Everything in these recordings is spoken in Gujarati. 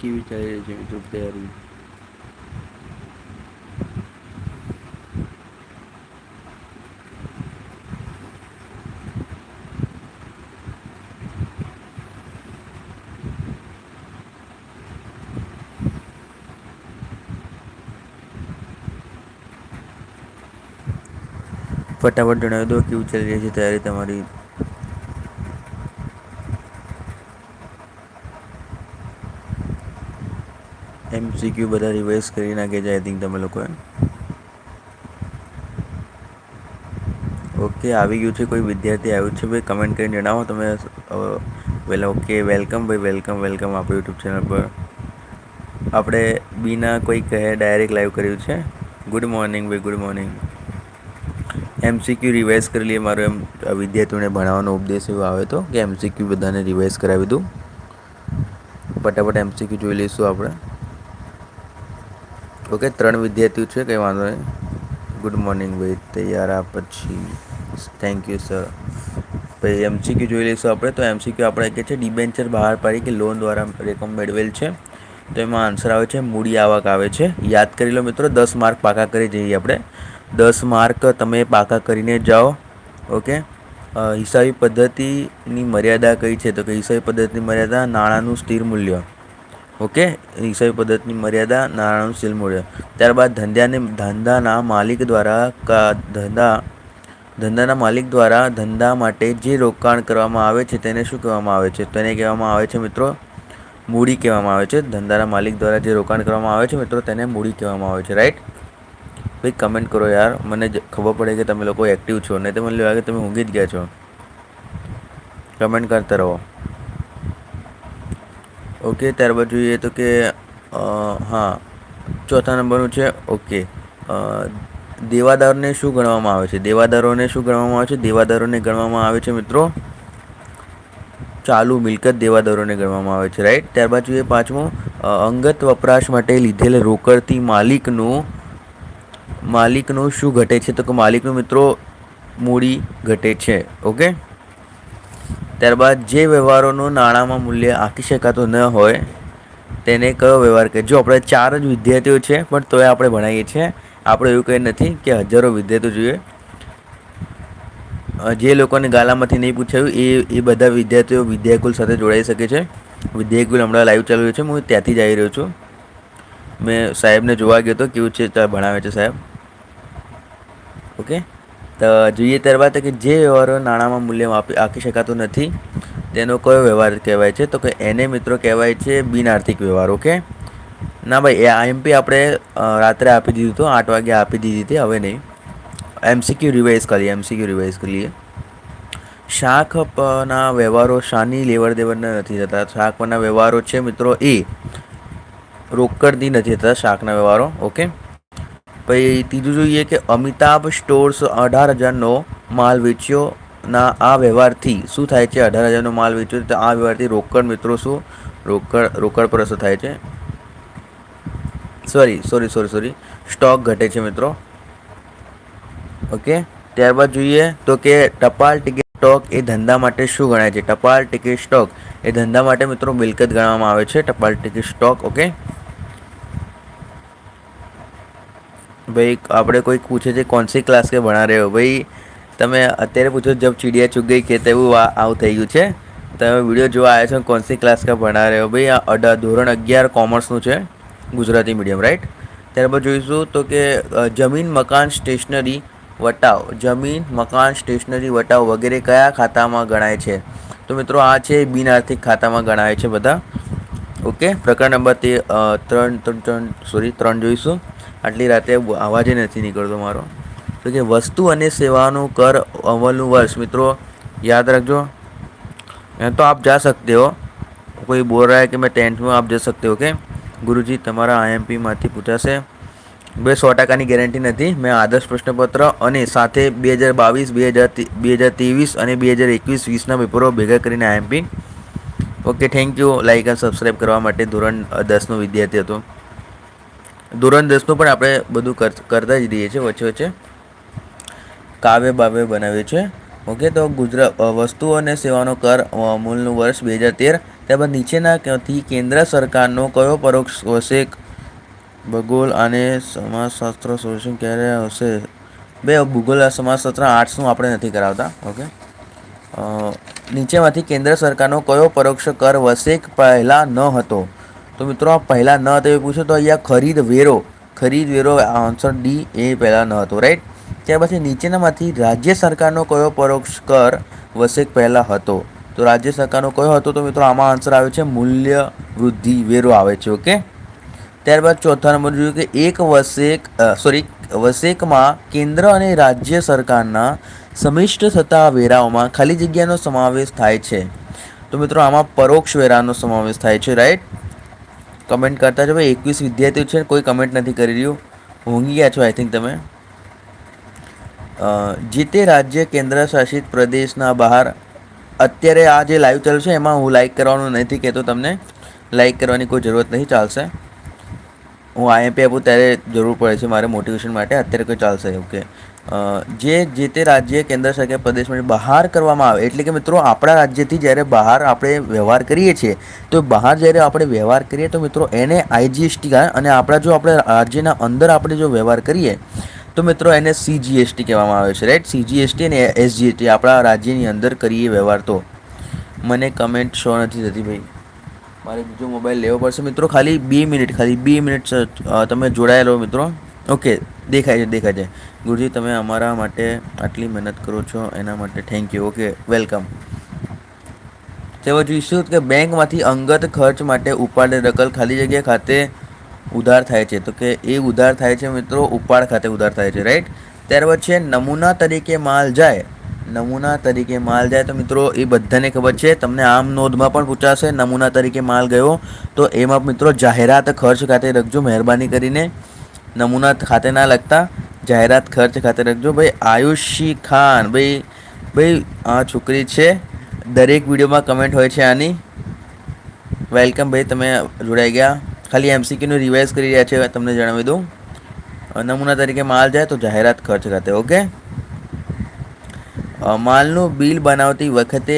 કેવી ચાલી રહી છે મિત્રો તૈયારી? ફટાફટ જણાવી દો કેવું ચાલી રહી છે તૈયારી તમારી? એમસીક્યુ બધા રિવાઇઝ કરી નાખે છે આઈ થિંક તમે લોકોએ ઓકે આવી ગયું છે, કોઈ વિદ્યાર્થી આવ્યું છે, ભાઈ કમેન્ટ કરીને જણાવો. તમે વેલા ઓકે વેલકમ ભાઈ વેલકમ વેલકમ આપણે યુટ્યુબ ચેનલ પર. આપણે બીના કોઈ કહે ડાયરેક્ટ લાઈવ કર્યું છે. ગુડ મોર્નિંગ ભાઈ ગુડ મોર્નિંગ એમસીક્યુ રિવાઇઝ કરી લઈએ, મારો એમ વિદ્યાર્થીઓને ભણાવવાનો ઉપદેશ એવો આવે તો, કે એમસીક્યુ બધાને રિવાઇઝ કરાવી દઉં. ફટાફટ એમસીક્યુ જોઈ લઈશું આપણે. ઓકે ત્રણ વિદ્યાર્થીઓ છે, કંઈ વાંધો નહીં. ગુડ મોર્નિંગ ભાઈ. તૈયાર આ પછી. થેન્ક યુ સર પછી એમસીક્યુ જોઈ લઈશું આપણે. તો એમસીક્યુ આપણે કે છે ડિબેન્ચર બહાર પાડી કે લોન દ્વારા રેકમ મેળવેલ છે. તો એમાં આન્સર આવે છે, મૂડી આવક આવે છે. યાદ કરી લો મિત્રો, દસ માર્ક પાકા કરી જઈએ આપણે. દસ માર્ક તમે પાકા કરીને જાઓ. ઓકે? હિસાબી પદ્ધતિની મર્યાદા કઈ છે? તો કે હિસાબી પદ્ધતિની મર્યાદા નાણાંનું સ્થિર મૂલ્ય. ઓકે? હિસાબી પદ્ધતિની મર્યાદા નાણાંનું શીલ મૂલ્ય ત્યારબાદ ધંધાને ધંધાના માલિક દ્વારા ધંધા ધંધાના માલિક દ્વારા ધંધા માટે જે રોકાણ કરવામાં આવે છે તેને શું કહેવામાં આવે છે? તેને કહેવામાં આવે છે મિત્રો, મૂડી કહેવામાં આવે છે. ધંધાના માલિક દ્વારા જે રોકાણ કરવામાં આવે છે મિત્રો, તેને મૂડી કહેવામાં આવે છે. રાઈટ ભાઈ કમેન્ટ કરો યાર. મને ખબર પડે કે તમે લોકો એક્ટિવ છો. નહીં તો મને લાગે તમે ઊંઘી જ ગયા છો. કમેન્ટ કરતા રહો. ઓકે, ત્યારબાદ જોઈએ તો કે હા, ચોથા નંબરનું છે, ઓકે. દેવાદારોને શું ગણવામાં આવે છે? દેવાદારોને શું ગણવામાં આવે છે? દેવાદારોને ગણવામાં આવે છે મિત્રો, ચાલુ મિલકત દેવાદારોને ગણવામાં આવે છે રાઈટ ત્યારબાદ જોઈએ પાંચમું અંગત વપરાશ માટે લીધેલ રોકડથી માલિકનું માલિકનું શું ઘટે છે? તો કે માલિકનું મિત્રો મૂડી ઘટે છે, ઓકે? ત્યારબાદ જે વ્યવહારોનું નાણાંમાં મૂલ્ય આંકી શકાતું ન હોય, તેને કયો વ્યવહાર કહે જો આપણે ચાર જ વિદ્યાર્થીઓ છે, પણ તોય આપણે ભણાવીએ છીએ, આપણે એવું કંઈ નથી કે હજારો વિદ્યાર્થીઓ જોઈએ. જે લોકોને ગાલામાંથી નહીં પૂછાયું, એ એ બધા વિદ્યાર્થીઓ વિદ્યાકુલ સાથે જોડાઈ શકે છે. વિદ્યાકુલ હમણાં લાઈવ ચાલુ છે, હું ત્યાંથી જ આવી રહ્યો છું. મેં સાહેબને જોવા ગયો હતો કેવું છે ત્યાં ભણાવે છે સાહેબ? ઓકે? તો જોઈએ ત્યારબાદ કે જે વ્યવહારો નાણાંમાં મૂલ્ય આપી આંકી શકાતું નથી, તેનો કયો વ્યવહાર કહેવાય છે? તો કે એને મિત્રો કહેવાય છે બિન આર્થિક વ્યવહાર, ઓકે? ના ભાઈ, એ આઈએમપી આપણે રાત્રે આપી દીધું હતું, આઠ વાગે આપી દીધી હતી, હવે નહીં. એમસીક્યુ રિવાઇઝ કરીએ, એમસીક્યુ રિવાઇઝ કરીએ. શાખના વ્યવહારો શાની લેવડ દેવડના નથી થતા. શાકના વ્યવહારો છે મિત્રો એ રોકડથી નથી થતા શાકના વ્યવહારો, ઓકે? પછી ત્રીજું જોઈએ કે અમિતાભ સ્ટોર્સ અઢાર હજારનો માલ વેચ્યો ના, આ વ્યવહારથી શું થાય છે? અઢાર હજારનો માલ વેચ્યો તો આ વ્યવહારથી રોકડ મિત્રો શું? રોકડ રોકડ પર અસર થાય છે? Sorry sorry sorry sorry stock ઘટે છે મિત્રો. ઓકે ત્યારબાદ જોઈએ તો કે ટપાલ ટિકિટ સ્ટોક એ ધંધા માટે શું ગણાય છે? ટપાલ ટિકિટ સ્ટોક એ ધંધા માટે મિત્રો મિલકત ગણવામાં આવે છે, ટપાલ ટિકિટ સ્ટોક ઓકે ભાઈ, આપણે કોઈ પૂછે છે કોનસી ક્લાસ કે ભણા રહ્યો ભાઈ, તમે અત્યારે પૂછો જબ ચીડિયા ચૂક ગઈ કે તેવું આવું થઈ ગયું છે. તમે વીડિયો જોવા આવ્યા છો કોનસી ક્લાસ કે ભણા રહ્યો ભાઈ, આ અઢાર ધોરણ અગિયાર કોમર્સનું છે, ગુજરાતી મીડિયમ રાઈટ ત્યારબાદ જોઈશું તો કે જમીન મકાન સ્ટેશનરી વટાવ. જમીન મકાન સ્ટેશનરી વટાવ વગેરે કયા ખાતામાં ગણાય છે? તો મિત્રો, આ છે બિન આર્થિક ખાતામાં ગણાય છે બધા. ઓકે? પ્રકરણ નંબર તે ત્રણ ત્રણ સોરી ત્રણ જોઈશું. આટલી રાતે અવાજે નથી નીકળતો મારો. તો કે વસ્તુ અને સેવાનું કર અમલનું વર્ષ. મિત્રો, યાદ રાખજો. તો આપ જા સકતે હો. કોઈ બોલ રહ્યા કે મેં ટેન્થમાં આપ જઈ શકતે ઓકે? ગુરુજી, તમારા આઈએમપીમાંથી પૂછાશે. બે સો ટકાની ગેરંટી નથી. મેં આદર્શ પ્રશ્નપત્ર અને સાથે બે હજાર બાવીસ, બે હજાર બે હજાર ત્રેવીસ અને બે હજાર એકવીસ વીસના પેપરો ભેગા કરીને IMP okay, thank you. Like અને સબસ્ક્રાઈબ કરવા માટે ધોરણ દસનો વિદ્યાર્થી હતો. ધોરણ પણ આપણે બધું કરતા જ રહીએ છીએ વચ્ચે વચ્ચે. કાવ્ય બાવ્ય બનાવીએ છીએ. ઓકે, તો ગુજરાત વસ્તુઓ અને સેવાનો કર અમૂલનું વર્ષ બે હજાર તેર. ત્યારબાદ નીચેનાથી કેન્દ્ર સરકારનો કયો પરોક્ષ વસેક ભૂગોળ અને સમાજશાસ્ત્ર સોલ્યુશન ક્યારે હશે? બે, ભૂગોળ સમાજશાસ્ત્ર આર્ટ્સનું આપણે નથી કરાવતા. ઓકે? નીચેમાંથી કેન્દ્ર સરકારનો કયો પરોક્ષ કર વસેક પહેલાં ન હતો? તો મિત્રો, આ પહેલાં ન હતો એ પૂછો તો અહીંયા ખરીદ વેરો ખરીદ વેરો આન્સર ડી એ પહેલાં ન હતો રાઈટ ત્યાર પછી નીચેનામાંથી રાજ્ય સરકારનો કયો પરોક્ષ કર વસેક પહેલાં હતો? તો રાજ્ય સરકારનો કયો હતો? તો મિત્રો, આમાં આન્સર આવે છે, મૂલ્ય વૃદ્ધિ વેરો આવે છે ઓકે ત્યારબાદ ચોથા નંબર જોયું કે એક વસેક સોરી વસેકમાં કેન્દ્ર અને રાજ્ય સરકારના સમિષ્ટ થતા વેરાઓમાં ખાલી જગ્યાનો સમાવેશ થાય છે. તો મિત્રો, આમાં પરોક્ષ વેરાનો સમાવેશ થાય છે રાઈટ કમેન્ટ કરતા છો ભાઈ, એકવીસ વિદ્યાર્થીઓ છે, કોઈ કમેન્ટ નથી કરી રહ્યું. ઊંઘી ગયા છો આઈ થિંક તમે. જે તે રાજ્ય કેન્દ્ર શાસિત પ્રદેશના બહાર અત્યારે આ જે લાઈવ ચાલુ છે, એમાં હું લાઈક કરવાનું નથી કહેતો તમને. લાઈક કરવાની કોઈ જરૂરત નહીં, ચાલશે. હું આઈએમપી આપું ત્યારે જરૂર પડે છે મારે મોટિવેશન માટે. અત્યારે કોઈ ચાલશે ઓકે જે જે તે રાજ્ય કેન્દ્ર શાસિત પ્રદેશમાંથી બહાર કરવામાં આવે, એટલે કે મિત્રો આપણા રાજ્યથી જ્યારે બહાર આપણે વ્યવહાર કરીએ છીએ, તો બહાર જ્યારે આપણે વ્યવહાર કરીએ, તો મિત્રો એને આઈજીએસટી અને આપણા જો આપણે રાજ્યના અંદર આપણે જો વ્યવહાર કરીએ, તો મિત્રો એને સીજીએસટી કહેવામાં આવે છે રાઈટ સીજીએસટી અને એસજીએસટી આપણા રાજ્યની અંદર કરીએ વ્યવહાર તો. મને કમેન્ટ શો નથી થતી ભાઈ. મારે બીજો મોબાઈલ લેવો પડશે. મિત્રો ખાલી બે મિનિટ ખાલી બે મિનિટ તમે જોડાયેલો મિત્રો. ઓકે, દેખાય છે દેખાય છે. ગુરુજી, તમે અમારા માટે આટલી મહેનત કરો છો, એના માટે થેન્ક યુ ઓકે વેલકમ તેઓ જોઈશું કે બેંકમાંથી અંગત ખર્ચ માટે ઉપાડે રકલ ખાલી જગ્યા ખાતે ઉધાર થાય છે. તો કે એ ઉધાર થાય છે મિત્રો, ઉપાડ ખાતે ઉધાર થાય છે રાઈટ ત્યારબાદ છે, નમૂના તરીકે માલ જાય. નમૂના તરીકે માલ જાય તો મિત્રો, એ બધાને ખબર છે. તમને આમ નોંધમાં પણ પૂછાશે, નમૂના તરીકે માલ ગયો. તો એમાં મિત્રો, જાહેરાત ખર્ચ ખાતે રખજો, મહેરબાની કરીને. નમૂના ખાતે ના લખતા જાહેરાત ખર્ચ ખાતે રખજો. ભાઈ, આયુષી ખાન, ભાઈ ભાઈ, આ છોકરી છે. દરેક વિડીયોમાં કમેન્ટ હોય છે આની. વેલકમ ભાઈ, તમે જોડાઈ ગયા. ખાલી એમસીક્યુનું રિવાઇઝ કરી રહ્યા છે, તમને જણાવી દઉં. નમૂના તરીકે માલ જાય તો જાહેરાત ખર્ચ ખાતે ઓકે માલનું બિલ બનાવતી વખતે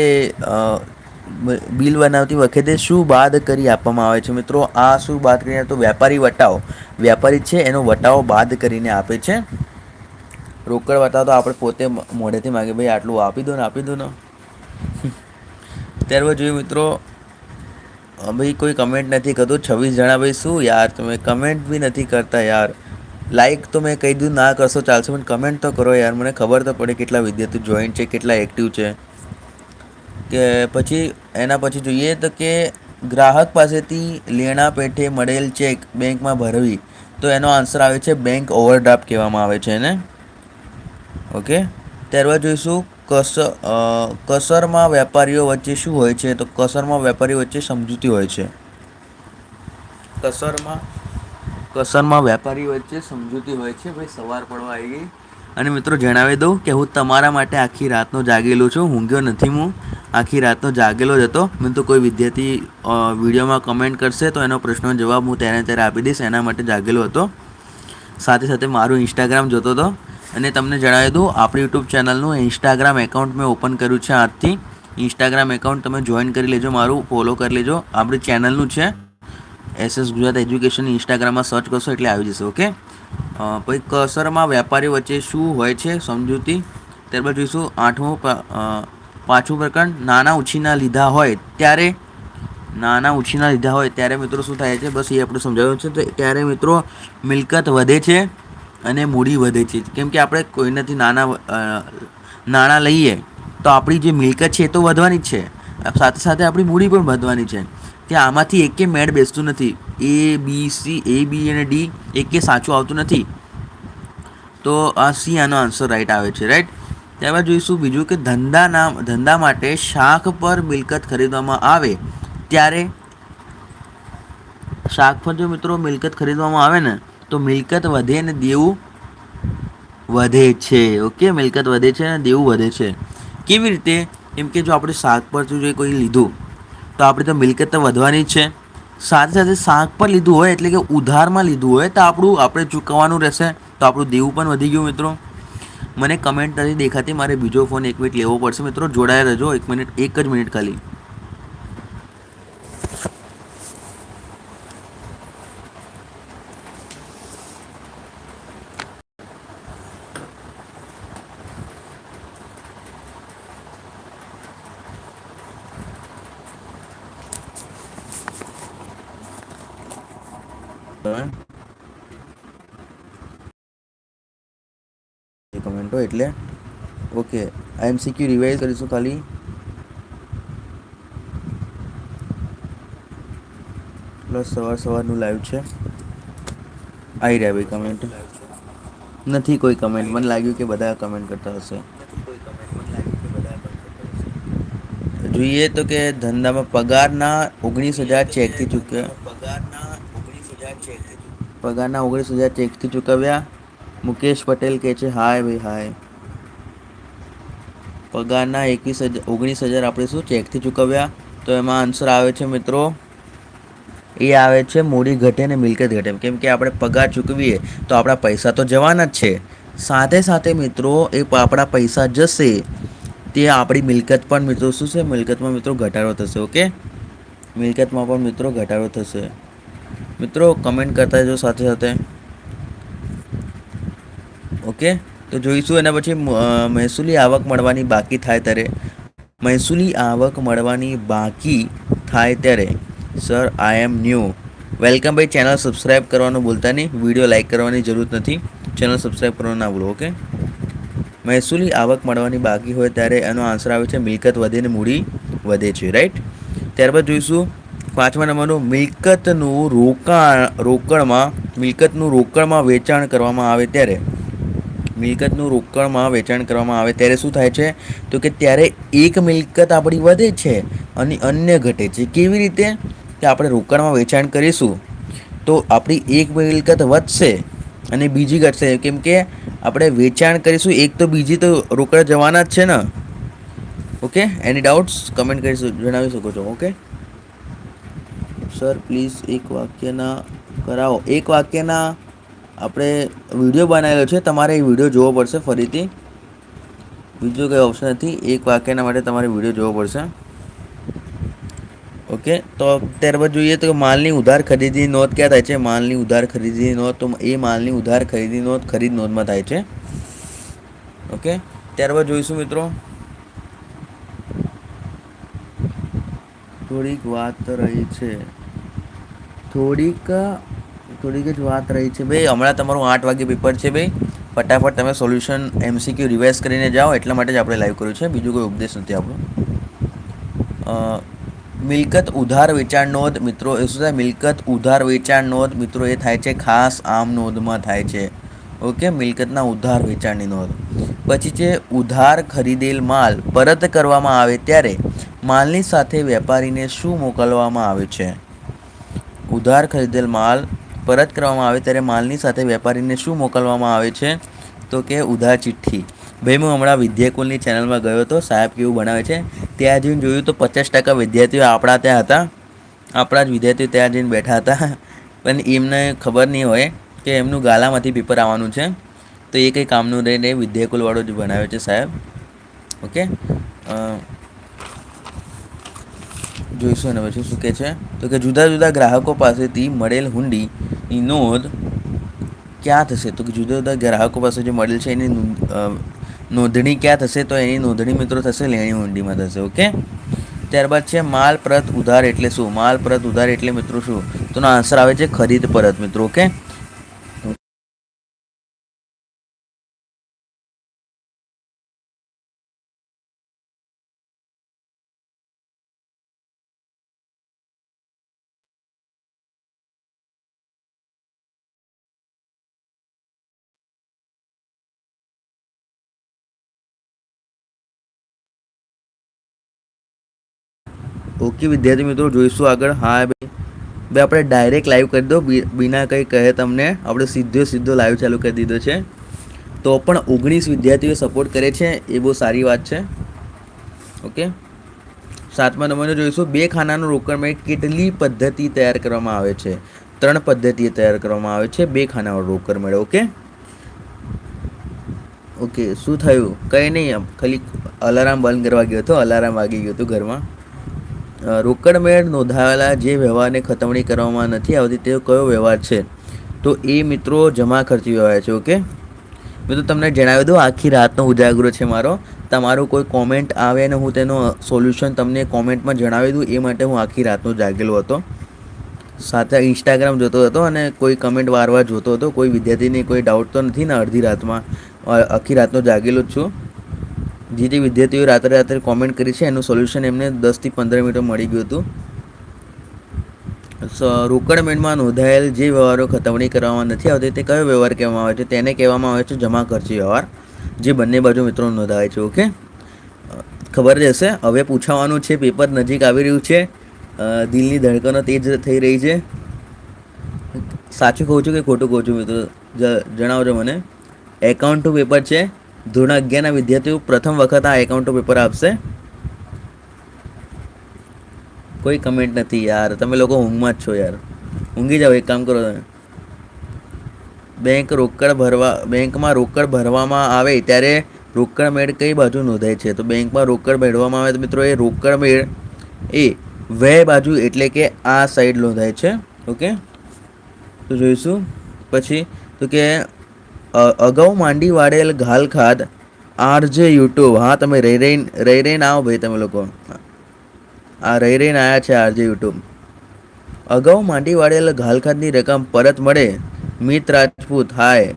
બિલ બનાવતી વખતે શું બાદ કરી આપવામાં આવે છે? મિત્રો, આ શું બાદ કરીને તો વેપારી વટાવો વ્યાપારી છે, એનો વટાવો બાદ કરીને આપે છે. રોકડ વટાવ તો આપણે પોતે મોઢેથી માગે ભાઈ, આટલું આપી દો ને, આપી દો ને. ત્યારબાદ જોઈએ મિત્રો, ભાઈ, કોઈ કમેન્ટ નથી કરતું. છવ્વીસ જણા, ભાઈ, શું યાર તમે? કમેન્ટ બી નથી કરતા યાર. લાઈક તો મેં કહી દીધું, ના કરશો, ચાલશે. પણ કમેન્ટ તો કરો યાર. મને ખબર તો પડે કેટલા વિદ્યાર્થીઓ જોઈન્ટ છે, કેટલા એક્ટિવ છે. કે પછી એના પછી જોઈએ તો કે ગ્રાહક પાસેથી લેણા પેઠે મળેલ ચેક બેંકમાં ભરવી, તો એનો આન્સર આવે છે બેંક ઓવરડ્રાફ્ટ કહેવામાં આવે છે એને. ઓકે? ત્યારબાદ જોઈશું કસ કસરમાં વેપારીઓ વચ્ચે શું હોય છે? તો કસરમાં વેપારીઓ વચ્ચે સમજૂતી હોય છે. કસરમાં કસરમાં વેપારી વચ્ચે સમજૂતી હોય છે. ભાઈ, સવાર પડવા આવી ગઈ. અને મિત્રો જણાવી દઉં કે હું તમારા માટે આખી રાતનો જાગેલો છું, ઊંઘ્યો નથી હું. આખી રાતનો જાગેલો જ હતો. મેં તો કોઈ વિદ્યાર્થી વિડીયોમાં કમેન્ટ કરશે તો એનો પ્રશ્નનો જવાબ હું ત્યારે ત્યારે આપી દઈશ, એના માટે જાગેલો હતો. સાથે સાથે મારું ઇન્સ્ટાગ્રામ જોતો હતો. અને તમને જણાવી દઉં, આપણી યુટ્યુબ ચેનલનું ઇન્સ્ટાગ્રામ એકાઉન્ટ મેં ઓપન કર્યું છે આજથી. ઇન્સ્ટાગ્રામ એકાઉન્ટ તમે જોઈન કરી લેજો, મારું ફોલો કરી લેજો. આપણી ચેનલનું છે. એસએસ ગુજરાત એજ્યુકેશન ઇન્સ્ટાગ્રામમાં સર્ચ કરશો એટલે આવી જશે ઓકે પછી કસરમાં વેપારીઓ વચ્ચે શું હોય છે સમજૂતી? ત્યારબાદ જોઈશું આઠમું પાછું પ્રકરણ, નાના ઉછીના લીધા હોય ત્યારે, નાના ઉછીના લીધા હોય ત્યારે મિત્રો શું થાય છે? બસ એ આપણે સમજાવ્યું છે. તો ત્યારે મિત્રો મિલકત વધે છે અને મૂડી વધે છે. કેમ કે આપણે કોઈનાથી નાના નાણાં લઈએ, તો આપણી જે મિલકત છે એ તો વધવાની જ છે. સાથે સાથે આપણી મૂડી પણ વધવાની છે. કે આમાંથી એકે મેળ બેસતું નથી. એ, બી, સી, એ, બી અને ડી એકે સાચું આવતું નથી. તો આ સી આનો આન્સર રાઈટ આવે છે રાઈટ ત્યારબાદ જોઈશું બીજું કે ધંધા નામ, ધંધા માટે શાખ પર મિલકત ખરીદવામાં આવે ત્યારે શાક પર જો મિત્રો મિલકત ખરીદવામાં આવે ને, તો મિલકત વધે ને દેવું વધે છે ઓકે મિલકત વધે છે અને દેવું વધે છે. કેવી રીતે? એમ કે જો આપણે શાક પર જો કોઈ લીધું તો આપણી તો મિલકત તો વધવાની જ છે. સાથે સાથે શાક પર લીધું હોય એટલે કે ઉધારમાં લીધું હોય તો આપણું આપણે ચૂકવવાનું રહેશે. તો આપણું દેવું પણ વધી ગયું મિત્રો. મને કમેન્ટ નથી દેખાતી, મારે બીજો ફોન એક મિનિટ લેવો પડશે. મિત્રો જોડાયા રહેજો, એક મિનિટ એક જ મિનિટ ખાલી કમેન્ટો એટલે ઓકે એમસીક્યુ રિવાઇઝ કરીશું ખાલી. પ્લસ સવાર સવારનું લાઈવ છે. આવી રહ્યા ભાઈ કમેન્ટ નથી કોઈ કમેન્ટ મને લાગ્યું કે બધા કમેન્ટ કરતા હશે. જોઈએ તો કે ધંધામાં પગારના ઓગણીસ હજાર ચેકથી ચૂક્યા. પગારના ઓગણીસ હજાર ચેકથી ચૂકવ્યા. મુકેશ પટેલ કહે છે, હાય ભાઈ, હાય. પગારના એકવીસ હજાર ઓગણીસ હજાર આપણે શું ચેકથી ચૂકવ્યા? તો એમાં આન્સર આવે છે, મિત્રો, એ આવે છે, મૂડી ઘટે ને મિલકત ઘટે. કેમ કે આપણે પગાર ચૂકવીએ, તો આપણા પૈસા તો જવાના જ છે. સાથે સાથે, મિત્રો, એ આપણા પૈસા જશે, તે આપણી મિલકત પણ, મિત્રો, શું છે? મિલકતમાં, મિત્રો, ઘટાડો થશે, ઓકે? મિલકતમાં પણ, મિત્રો, ઘટાડો થશે. મિત્રો કમેન્ટ કરતા જો સાથે સાથે. ઓકે, તો જોઈશું. એના પછી મહેસૂલી આવક મળવાની બાકી થાય ત્યારે. મહેસૂલી આવક મળવાની બાકી થાય ત્યારે. Sir I am new welcome ભાઈ ચેનલ સબસ્ક્રાઈબ કરવાનું ભૂલતા નહીં. વીડિયો લાઇક કરવાની જરૂર નથી. ચેનલ સબસ્ક્રાઈબ કરવાનું ના ભૂલો, ઓકે? મહેસૂલી આવક મળવાની બાકી હોય ત્યારે એનો આન્સર આવે છે, મિલકત વધે ને મૂડી વધે છે રાઈટ ત્યારબાદ જોઈશું. પાંચમા નંબરનું, મિલકતનું રોકાણ, રોકડમાં, મિલકતનું રોકડમાં વેચાણ કરવામાં આવે ત્યારે. મિલકતનું રોકડમાં વેચાણ કરવામાં આવે, ત્યારે શું થાય છે? તો કે ત્યારે એક મિલકત આપણી વધે છે અને અન્ય ઘટે છે. કેવી રીતે? કે આપણે રોકડમાં વેચાણ કરીશું તો આપણી એક મિલકત વધશે અને બીજી ઘટશે. કેમ કે આપણે વેચાણ કરીશું, એક તો બીજી તો રોકડા જવાના જ છે ને. ઓકે? એની ડાઉટ્સ કમેન્ટ કરી જણાવી શકો છો, ઓકે? સર પ્લીઝ એક વાક્યના કરાવો. એક વાક્યના આપણે વીડિયો બનાવેલો છે, તમારે એ વીડિયો જોવો પડશે ફરીથી. બીજું કંઈ ઓપ્શન નથી, એક વાક્યના માટે તમારે વીડિયો જોવો પડશે. ઓકે, તો ત્યારબાદ જોઈએ તો માલની ઉધાર ખરીદી નોંધ ક્યાં થાય છે? માલની ઉધાર ખરીદી નોંધ, તો એ માલની ઉધાર ખરીદી નોંધ ખરીદ નોંધમાં થાય છે. ઓકે, ત્યારબાદ જોઈશું મિત્રો. થોડીક વાત રહી છે. થોડીક થોડીક જ વાત રહી છે. ભાઈ, હમણાં તમારું આઠ વાગે પેપર છે ભાઈ. ફટાફટ તમે સોલ્યુશન એમસીક્યુ રિવાઇઝ કરીને જાઓ. એટલા માટે જ આપણે લાઈવ કર્યું છે. બીજું કોઈ ઉપદેશ નથી આપણો. મિલકત ઉધાર વેચાણ નોંધ. મિત્રો, એ શું થાય? મિલકત ઉધાર વેચાણ નોંધ. મિત્રો, એ થાય છે ખાસ આમ નોંધમાં થાય છે. ઓકે? મિલકતના ઉધાર વેચાણની નોંધ. પછી છે ઉધાર ખરીદેલ માલ પરત કરવામાં આવે ત્યારે માલની સાથે વેપારીને શું મોકલવામાં આવે છે? ઉધાર ખરીદેલ માલ પરત કરવામાં આવે ત્યારે માલની સાથે વેપારીને શું મોકલવામાં આવે છે? તો કે ઉધાર ચિઠ્ઠી. ભાઈ, હું હમણાં વિદ્યાકુલની ચેનલમાં ગયો હતો, સાહેબ કેવું બનાવે છે? ત્યાં જઈને જોયું તો પચાસ ટકા વિદ્યાર્થીઓ આપણા ત્યાં હતા. આપણા જ વિદ્યાર્થીઓ ત્યાં જઈને બેઠા હતા. પણ એમને ખબર નહીં હોય કે એમનું ગાલામાંથી પેપર આવવાનું છે. તો એ કંઈ કામનું રહીને વિદ્યાકુલવાળો જ બનાવ્યો છે સાહેબ. ઓકે? જોઈશું અને પછી શું કહે છે? તો કે જુદા જુદા ગ્રાહકો પાસેથી મળેલ હુંડીની નોંધ ક્યાં થશે? તો કે જુદા જુદા ગ્રાહકો પાસે જે મળેલ છે એની નોંધણી ક્યાં થશે? તો એની નોંધણી મિત્રો થશે લેણી હુંડીમાં થશે, ઓકે? ત્યારબાદ છે માલ પ્રત ઉધાર એટલે શું? માલ પ્રત ઉધાર એટલે મિત્રો શું? તો આન્સર આવે છે ખરીદ પરત મિત્રો, ઓકે? ઓકે, વિદ્યાર્થી મિત્રો, જોઈશું આગળ. હા, ભાઈ. ભાઈ, આપણે ડાયરેક્ટ લાઈવ કરી દો. બિના કંઈ કહે તમને. આપણે સીધો સીધો લાઈવ ચાલુ કરી દીધો છે. તો પણ ઓગણીસ વિદ્યાર્થીઓ સપોર્ટ કરે છે, એ બહુ સારી વાત છે. ઓકે? સાતમા નંબરનો જોઈશું. બે ખાનાનું રોકડમાં કેટલી પદ્ધતિ તૈયાર કરવામાં આવે છે? ત્રણ પદ્ધતિએ તૈયાર કરવામાં આવે છે, બે ખાનાવાળો રોકડ મળે ઓકે? ઓકે, શું થયું? કંઈ નહીં ખાલી અલારામ બંધ કરવા ગયો હતો. અલાર્મ વાગી ગયો હતો ઘરમાં. રોકડ મેળ નોંધાવેલા જે વ્યવહારને ખતમણી કરવામાં નથી આવતી તે કયો વ્યવહાર છે? તો એ મિત્રો જમા ખર્ચી વ્યવહાર છે, ઓકે? મેં તો તમને જણાવી દઉં, આખી રાતનો ઉજાગરો છે મારો. તમારું કોઈ કોમેન્ટ આવે ને હું તેનો સોલ્યુશન તમને કોમેન્ટમાં જણાવી દઉં, એ માટે હું આખી રાતનો જાગેલો હતો. સાથે ઇન્સ્ટાગ્રામ જોતો હતો અને કોઈ કમેન્ટ વારવાર જોતો હતો. કોઈ વિદ્યાર્થીની કોઈ ડાઉટ તો નથી ને અડધી રાતમાં આખી રાતનો જાગેલો જ છું. જે જે વિદ્યાર્થીઓ રાત્રે રાત્રે કોમેન્ટ કરી છે, એનું સોલ્યુશન એમને દસથી પંદર મિનિટો મળી ગયું હતું. રોકડ મેળમાં નોંધાયેલ જે વ્યવહારો ખતવણી કરવામાં નથી આવતી, તે કયો વ્યવહાર કહેવામાં આવે છે? તેને કહેવામાં આવે છે જમા ખર્ચી વ્યવહાર, જે બંને બાજુ મિત્રો નોંધાય છે ઓકે ખબર જ હશે હવે પૂછાવાનું છે પેપર નજીક આવી રહ્યું છે. દિલની ધડકનો તેજ થઈ રહી છે. સાચું કહું છું કે ખોટું કહું છું મિત્રો? જણાવજો મને. એકાઉન્ટનું પેપર છે. ધોરણ અગિયારના વિદ્યાર્થીઓ પ્રથમ વખત આ એકાઉન્ટ પેપર આપશે. કોઈ કમેન્ટ નથી યાર. તમે લોકો ઊંઘમાં જ છો યાર. ઊંઘી જાઓ, એક કામ કરો તમે. બેંક રોકડ ભરવા, બેંકમાં રોકડ ભરવામાં આવે ત્યારે રોકડ મેળ કઈ બાજુ નોંધાય છે? તો બેંકમાં રોકડ મેળવવામાં આવે તો મિત્રો એ રોકડ મેળ એ વે બાજુ એટલે કે આ સાઈડ નોંધાય છે. ઓકે? તો જોઈશું. પછી તો કે અગાઉ માંડી વાળેલ ઘાલ ખાદ, આરજે યુટ્યુબ. હા, તમે રહી રહીને રહી રહીને આવો ભાઈ તમે લોકો. આ રહી રહીને આવ્યા છે આરજે યુટ્યુબ. અગાઉ માંડી વાળેલ ઘાલખાદની રકમ પરત મળે. મિત રાજપૂત, હાય.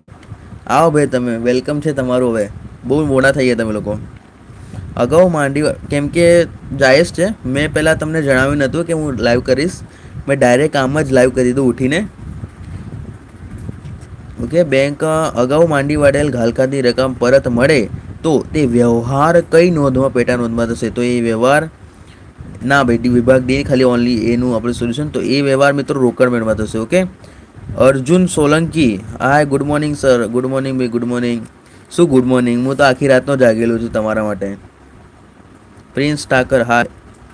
આવો ભાઈ તમે, વેલકમ છે તમારું હવે. બહુ મોડા થઈ ગયા તમે લોકો. અગાઉ માંડી કેમ કે જાયઝ છે. મેં પહેલાં તમને જણાવ્યું નહોતું કે હું લાઈવ કરીશ. મેં ડાયરેક્ટ આમ જ લાઈવ કરી દીધું ઉઠીને. ઓકે બેંક અગાઉ માંડી વાળેલ ઘાલખાતની રકમ પરત મળે તો તે વ્યવહાર કઈ નોંધમાં, પેટા નોંધમાં થશે? તો એ વ્યવહાર, ના ભાઈ વિભાગ ડી ખાલી ઓનલી એનું આપણે સોલ્યુશન તો એ વ્યવહાર મિત્રો રોકડ મેળમાં થશે, okay? Arjun Solanki hi good morning sir good morning ભાઈ ગુડ મોર્નિંગ શું ગુડ મોર્નિંગ હું તો આખી રાતનો જાગેલો છું તમારા માટે. પ્રિન્સ ઠાકર હા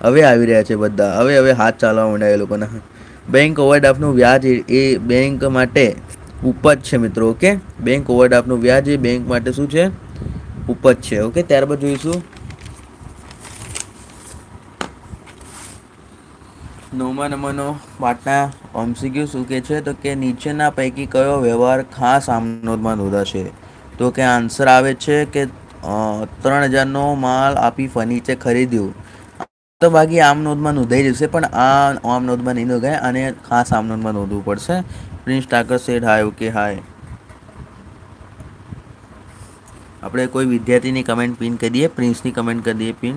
હવે આવી રહ્યા છે બધા. હવે હવે હાથ ચાલવા માંડ્યા એ લોકોના. બેંક ઓવરડ્રાફ્ટનું વ્યાજ એ- એ બેંક માટે ઉપજ છે મિત્રો ઓકે બેંક ઓવરડ્રાફ્ટનું વ્યાજ એ બેંક માટે શું છે? ઉપજ છે ઓકે ત્યારબાદ જોઈશું. નવમા નંબરનો પાટના ઓમસીક્યુ શું કે છે? તો કે નીચેના પૈકી કયો વ્યવહાર ખાસ આમનોંધમાં નોંધાશે તો કે આન્સર આવે છે કે ત્રણ હજારનો માલ આપી ફર્નિચર ખરીદ્યું. તો બાકી આમ નોંધમાં નોંધાઈ જશે, પણ આ આમ નોંધમાં નહીં નોંધાય અને ખાસ આમ નોંધવું પડશે. Prince Thakar said hi okay hi આપણે કોઈ વિદ્યાર્થીની કમેન્ટ પિન કરી દઈએ, પ્રિન્સની કમેન્ટ કરી દઈએ પિન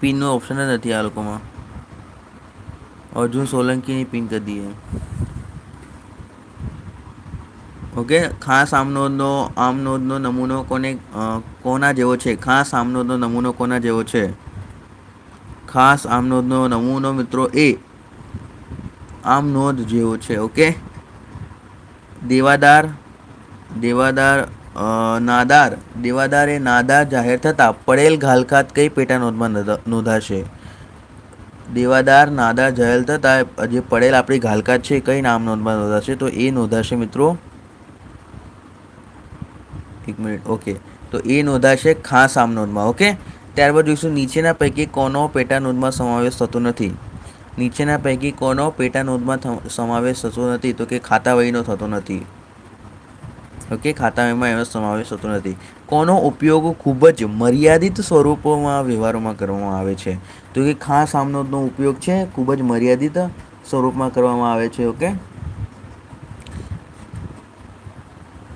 પિનનો ઓપ્શન જ નથી આ લોકોમાં. અર્જુન સોલંકીની પિન કરી દઈએ. ઓકે ખાસ આમનોદનો આમનોદનો નમૂનો કોને કોના જેવો છે? ખાસ આમનોદનો નમૂનો કોના જેવો છે? ખાસ આમનોદનો નમૂનો મિત્રો એ આમનોંધ જેવો છે ઓકે દેવાદાર દેવાદાર નાદાર, દેવાદાર એ નાદાર જાહેર થતાં પડેલ ઘાલખાત કઈ પેટા નોંધમાં નોંધાશે? દેવાદાર, નાદાર જાહેર થતાં જે પડેલ આપણી ઘાલખાત છે કઈ નામ નોંધમાં નોંધાશે? તો એ નોંધાશે મિત્રો, એક મિનિટ ઓકે તો એ નોંધાશે ખાસ આમ નોંધમાં ઓકે ત્યારબાદ જોઈશું, નીચેના પૈકી કોનો પેટા નોંધમાં સમાવેશ થતો નથી? નીચેના પૈકી કોનો પેટા નોંધમાં સમાવેશ થતો નથી તો કે ખાતા વહીનો થતો નથી. ઓકે ખાતા વહીમાં એનો સમાવેશ થતો નથી. કોનો ઉપયોગ ખૂબ જ મર્યાદિત સ્વરૂપોમાં વ્યવહારોમાં કરવામાં આવે છે? તો કે ખાસ આમનોદનો ઉપયોગ છે, ખૂબ જ મર્યાદિત સ્વરૂપમાં કરવામાં આવે છે, ઓકે?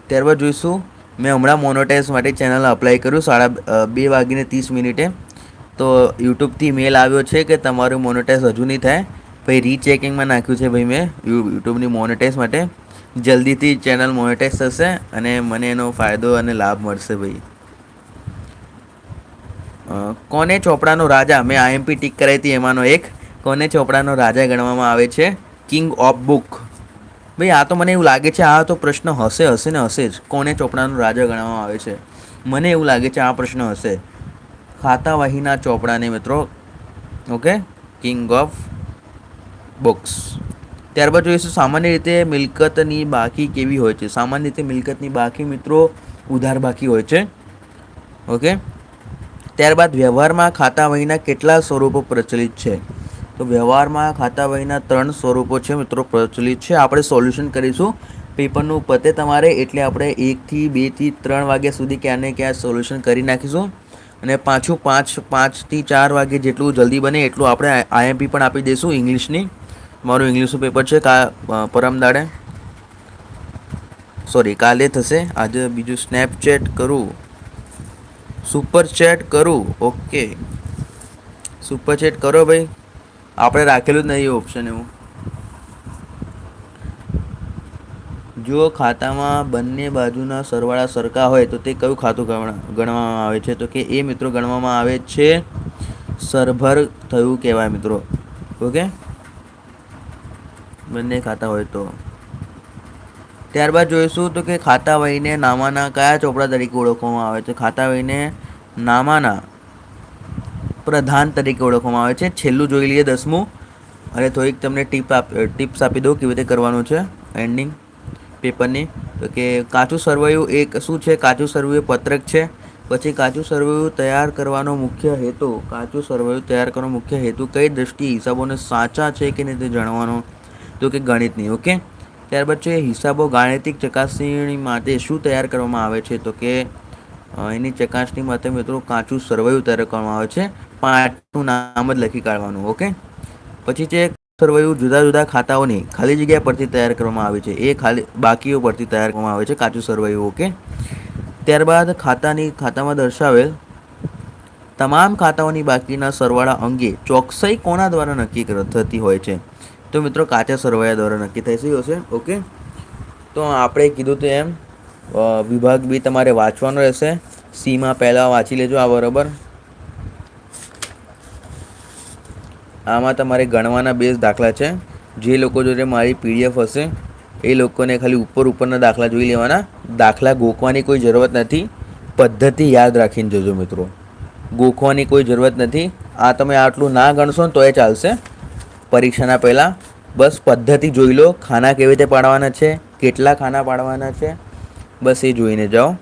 ત્યારબાદ જોઈશું. મેં હમણાં મોનોટાઇઝ માટે ચેનલ અપ્લાય કર્યું, સાડા બે વાગીને ત્રીસ મિનિટે. તો યુટ્યુબથી મેલ આવ્યો છે કે તમારું મોનેટાઇઝ હજુ નહીં થાય. ભાઈ રીચેકિંગમાં નાખ્યું છે ભાઈ મેં યુટ્યુબની મોનેટાઇઝ માટે. જલ્દીથી ચેનલ મોનેટાઇઝ થશે અને મને એનો ફાયદો અને લાભ મળશે ભાઈ. કોને ચોપડાનો રાજા? મેં આઈએમપી ટીક કરાવી હતી એમાંનો એક. કોને ચોપડાનો રાજા ગણવામાં આવે છે? કિંગ ઓફ બુક ભાઈ, આ તો મને એવું લાગે છે, આ તો પ્રશ્ન હશે હશે ને હશે જ. કોને ચોપડાનો રાજા ગણવામાં આવે છે? મને એવું લાગે છે, આ પ્રશ્ન હશે. ખાતાવાહીના ચોપડાને મિત્રો ઓકે કિંગ ઓફ બુક્સ ત્યારબાદ જોઈશું સામાન્ય રીતે મિલકતની બાકી કેવી હોય છે? સામાન્ય રીતે મિલકતની બાકી મિત્રો ઉધાર બાકી હોય છે ઓકે ત્યારબાદ વ્યવહારમાં ખાતા વહીના કેટલા સ્વરૂપો પ્રચલિત છે? તો વ્યવહારમાં ખાતા વહીના ત્રણ સ્વરૂપો છે મિત્રો પ્રચલિત છે. આપણે સોલ્યુશન કરીશું. પેપરનું પતે તમારે એટલે આપણે એકથી બેથી ત્રણ વાગ્યા સુધી ક્યાં ને ક્યાં સોલ્યુશન કરી નાખીશું. અને પાછું પાંચ, પાંચથી ચાર વાગે જેટલું જલ્દી બને એટલું આપણે આઈએમપી પણ આપી દઈશું ઇંગ્લિશની. મારું ઇંગ્લિશનું પેપર છે કા પરમ દાડે. સોરી કાલે થશે. આજે બીજું સ્નેપચેટ કરું. સુપર ચેટ કરું. ઓકે સુપર ચેટ કરો ભાઈ. આપણે રાખેલું જ નહીં ઓપ્શન એવું. જો ખાતામાં બંને બાજુના સરવાળા સરખા હોય તો તે કયું ખાતું ગણવામાં આવે છે? તો કે એ મિત્રો ગણવામાં આવે છે સરભર થયું કહેવાય મિત્રો. ઓકે? બંને ખાતા હોય તો. ત્યારબાદ જોઈશું તો કે ખાતા વહીને નામાના કયા ચોપડા તરીકે ઓળખવામાં આવે છે? ખાતા વહીને નામાના પ્રધાન તરીકે ઓળખવામાં આવે છે. છેલ્લું જોઈ લઈએ દસમું. અને થોડીક તમને ટીપ આપ, ટિપ્સ આપી દઉં કેવી રીતે કરવાનું છે. એન્ડિંગ પેપરની. તો કે કાચું સરવૈયું એક શું છે? કાચું સરવૈયું પત્રક છે. પછી કાચું સરવૈયું તૈયાર કરવાનો મુખ્ય હેતુ, કાચું સરવૈયું તૈયાર કરવાનો મુખ્ય હેતુ કઈ દ્રષ્ટિએ હિસાબોને સાચા છે કે નહીં તે જાણવાનો તો કે ગણિતની, ઓકે? ત્યારબાદ છે હિસાબો ગાણિતિક ચકાસણી માટે શું તૈયાર કરવામાં આવે છે? તો કે એની ચકાસણી માટે મિત્રો કાચું સરવૈયું તૈયાર કરવામાં આવે છે. પાંચનું નામ જ લખી કાઢવાનું, ઓકે? પછી છે સરવૈયું જુદા જુદા ખાતાઓની ખાલી જગ્યા પરથી તૈયાર કરવામાં આવે છે. એ ખાલી બાકીઓ પરથી તૈયાર કરવામાં આવે છે. કાચું સરવૈયું, ઓકે? ત્યારબાદ ખાતાની ખાતામાં દર્શાવેલ તમામ ખાતાઓની બાકીના સરવાળા અંગે ચોકસાઈ કોના દ્વારા નક્કી થતી હોય છે? તો મિત્રો, કાચા સરવાયા દ્વારા નક્કી થઈ થતી હશે ઓકે? તો આપણે કીધું તો એમ વિભાગ બી તમારે વાંચવાનો રહેશે. સીમાં પહેલાં વાંચી લેજો આ બરાબર. આમાં તમારે ગણવાના બેઝ દાખલા છે. જે લોકો જોડે મારી પીડીએફ હશે, એ લોકોને ખાલી ઉપર ઉપરના દાખલા જોઈ લેવાના. દાખલા ગોખવાની કોઈ જરૂરત નથી. પદ્ધતિ યાદ રાખીને જજો મિત્રો. ગોખવાની કોઈ જરૂરત નથી. આ તમે આટલું ના ગણશો ને તો એ ચાલશે. પરીક્ષાના પહેલાં બસ પદ્ધતિ જોઈ લો. ખાના કેવી રીતે પાડવાના છે? કેટલા ખાના પાડવાના છે? બસ એ જોઈને જાઓ.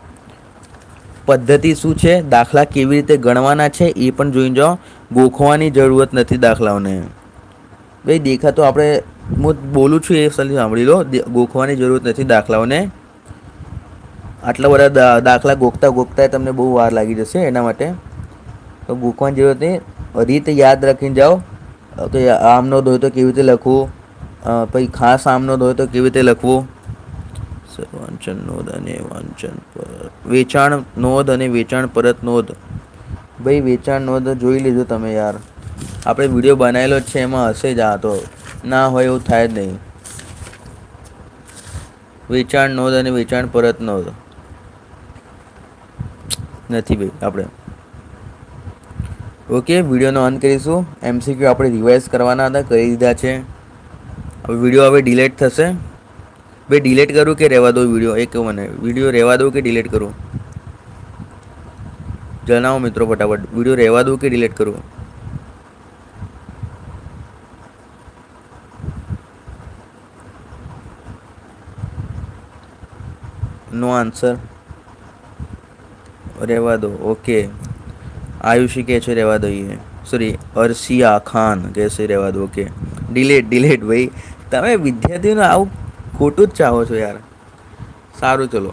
પદ્ધતિ શું છે? દાખલા કેવી રીતે ગણવાના છે એ પણ જોઈને જાઓ. ગોખવાની જરૂરત નથી દાખલાઓને. ભાઈ દેખાતો આપણે, હું બોલું છું એ સલી સાંભળી લો. ગોખવાની જરૂરત નથી દાખલાઓને. આટલા બધા દાખલા ગોખતા ગોખતા તમને બહુ વાર લાગી જશે એના માટે. તો ગોખવાની જરૂરત નહીં. રીત યાદ રાખીને જાઓ. કે આમનો હોય તો કેવી રીતે લખવું? પછી ખાસ આમનો હોય તો કેવી રીતે લખવું? વાંચન નોંધ અને વાંચન વેચાણ નોંધ અને વેચાણ પરત નોંધ. ભાઈ, વેચાણ નોંધ જોઈ લીધું તમે યાર. આપણે વીડિયો બનાવેલો છે, એમાં હશે જ આ તો. ના હોય એવું થાય જ નહીં. વેચાણ નોંધ અને વેચાણ પરત નોંધ. નથી ભાઈ, આપણે. ઓકે, વિડીયોનો અંત કરીશું. એમસીક્યુ આપણે રિવાઇઝ કરવાના હતા, કરી દીધા છે. વીડિયો હવે ડિલેટ થશે. ભાઈ ડિલેટ કરું કે રહેવા દો વીડિયો એક મને વીડિયો રહેવા દઉં કે ડિલેટ કરું? જણાવો મિત્રો ફટાફટ. વીડિયો રહેવા દઉં કે ડિલીટ કરું? નો આન્સર રહેવા દો. ઓકે આયુષી કહે છે રહેવા દો એ સોરી અરસિયા ખાન કહે છે રહેવા દો. ઓકે ડિલેટ ડિલેટ ભાઈ. તમે વિદ્યાર્થીઓને આવું ખોટું જ ચાહો છો યાર. સારું ચલો.